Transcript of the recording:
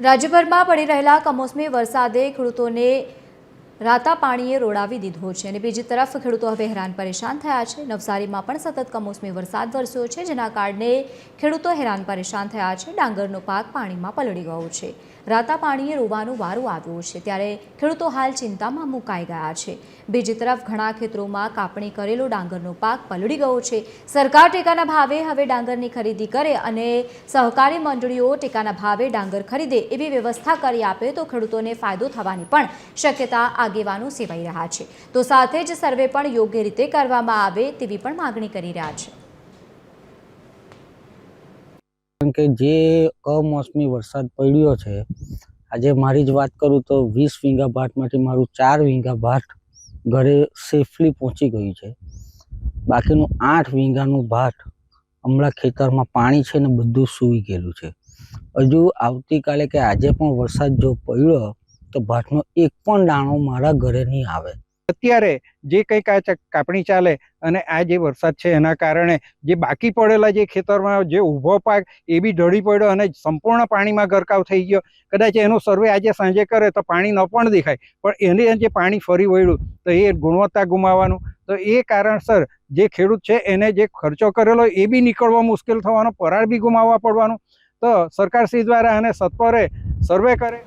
રાજ્યભરમાં પડી રહેલા કમોસમી વરસાદે ખેડૂતોને રાતા પાણીએ રોડાવી દીધો છે અને બીજી તરફ ખેડૂતો હવે હેરાન પરેશાન થયા છે. નવસારીમાં પણ સતત કમોસમી વરસાદ વરસ્યો છે, જેના કારણે ખેડૂતો હેરાન પરેશાન થયા છે. ડાંગરનો પાક પાણીમાં પલળી ગયો છે. રાતા પાણીએ રોવાનું વારું આવ્યું છે, ત્યારે ખેડૂતો હાલ ચિંતામાં મુકાઈ ગયા છે. બીજી તરફ ઘણા ખેતરોમાં કાપણી કરેલો ડાંગરનો પાક પલળી ગયો છે. સરકાર ટેકાના ભાવે હવે ડાંગરની ખરીદી કરે અને સહકારી મંડળીઓ ટેકાના ભાવે ડાંગર ખરીદે એવી વ્યવસ્થા કરી આપે તો ખેડૂતોને ફાયદો થવાની પણ શક્યતા આગેવાનો સેવાઈ રહ્યા છે. તો સાથે જ સર્વે પણ યોગ્ય રીતે કરવામાં આવે તેવી પણ માગણી કરી રહ્યા છે. કારણ કે જે કમોસમી વરસાદ પડ્યો છે, આજે મારી જ વાત કરું તો વીસ વીંગા ભાતમાંથી મારું ચાર વીંગા ભાત ઘરે સેફલી પહોંચી ગયું છે. બાકીનું આઠ વીંગાનું ભાટ હમણાં ખેતરમાં પાણી છે ને બધું સૂઈ ગયેલું છે. હજુ આવતીકાલે કે આજે પણ વરસાદ જો પડ્યો તો ભાતનો એક પણ દાણો મારા ઘરે નહીં આવે. અત્યારે જે કંઈક આ કાપણી ચાલે અને આ જે વરસાદ છે એના કારણે જે બાકી પડેલા જે ખેતરમાં જે ઊભો પાક એ બી ઢળી પડ્યો અને સંપૂર્ણ પાણીમાં ગરકાવ થઈ ગયો. કદાચ એનો સર્વે આજે સાંજે કરે તો પાણી ન પણ દેખાય, પણ એને જે પાણી ફરી વળ્યું તો એ ગુણવત્તા ગુમાવવાનું. તો એ કારણસર જે ખેડૂત છે એને જે ખર્ચો કરેલો એ બી નીકળવા મુશ્કેલ થવાનો, પરાળ બી ગુમાવવા પડવાનું. તો સરકારશ્રી દ્વારા આને સત્વરે સર્વે કરે.